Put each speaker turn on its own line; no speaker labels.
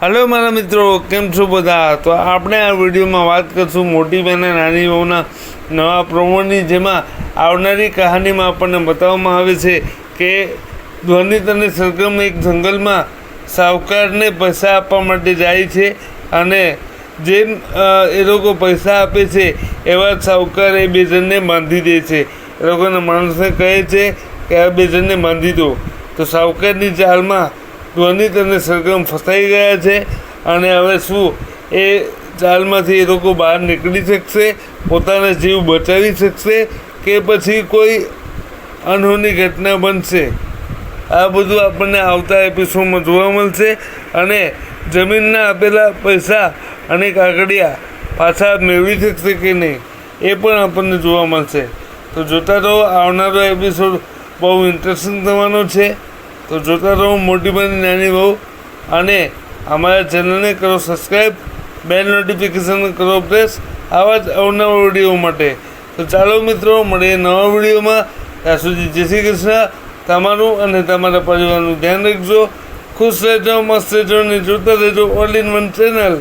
Hello મારા મિત્રો. કેમ છો બધા? તો આપણે આ વિડીયોમાં વાત કરશું મોટી બહેન નાની બહુના નવા પ્રમોની જેમાં આવનારી કહાનીમાં આપણને બતાવવામાં આવે છે કે ધ્વનિત અને સરગમ એક જંગલમાં સાવકારને પૈસા આપવા માટે જાય છે અને જેમ એ લોકો પૈસા આપે છે, એવા સાવકાર એ બે જણને બાંધી દે છે. એ લોકોના માણસને કહે છે કે આ બે જણને બાંધી દો. તો સાવકારની જાળમાં ધ્વનિત અને સરગમ ફસાઈ ગયા છે. અને હવે શું? એ ચાલમાંથી એ લોકો બહાર નીકળી શકશે, પોતાના જીવ બચાવી શકશે કે પછી કોઈ અનહોની ઘટના બનશે? આ બધું આપણને આવતા એપિસોડમાં જોવા મળશે. અને જમીનના આપેલા પૈસા અને કાગડિયા પાછા મેળવી શકશે કે નહીં, એ પણ આપણને જોવા મળશે. તો જોતા રહો, આવનારો એપિસોડ બહુ ઇન્ટરેસ્ટિંગ થવાનો છે. તો જોતા રહો, મોટી બની નાની બહુ. અને અમારા ચેનલને કરો સબસ્ક્રાઈબ બેલ નોટિફિકેશન કરો પ્રેસ, આવા જ અવનવા વીડિયો માટે. તો ચાલો મિત્રો, મળીએ નવા વિડીયોમાં. ત્યાં સુધી જય શ્રી કૃષ્ણ. તમારું અને તમારા પરિવારનું ધ્યાન રાખજો. ખુશ રહેજો, મસ્ત રહેજો અને જોતા રહેજો ઓલ ઇન વન ચેનલ.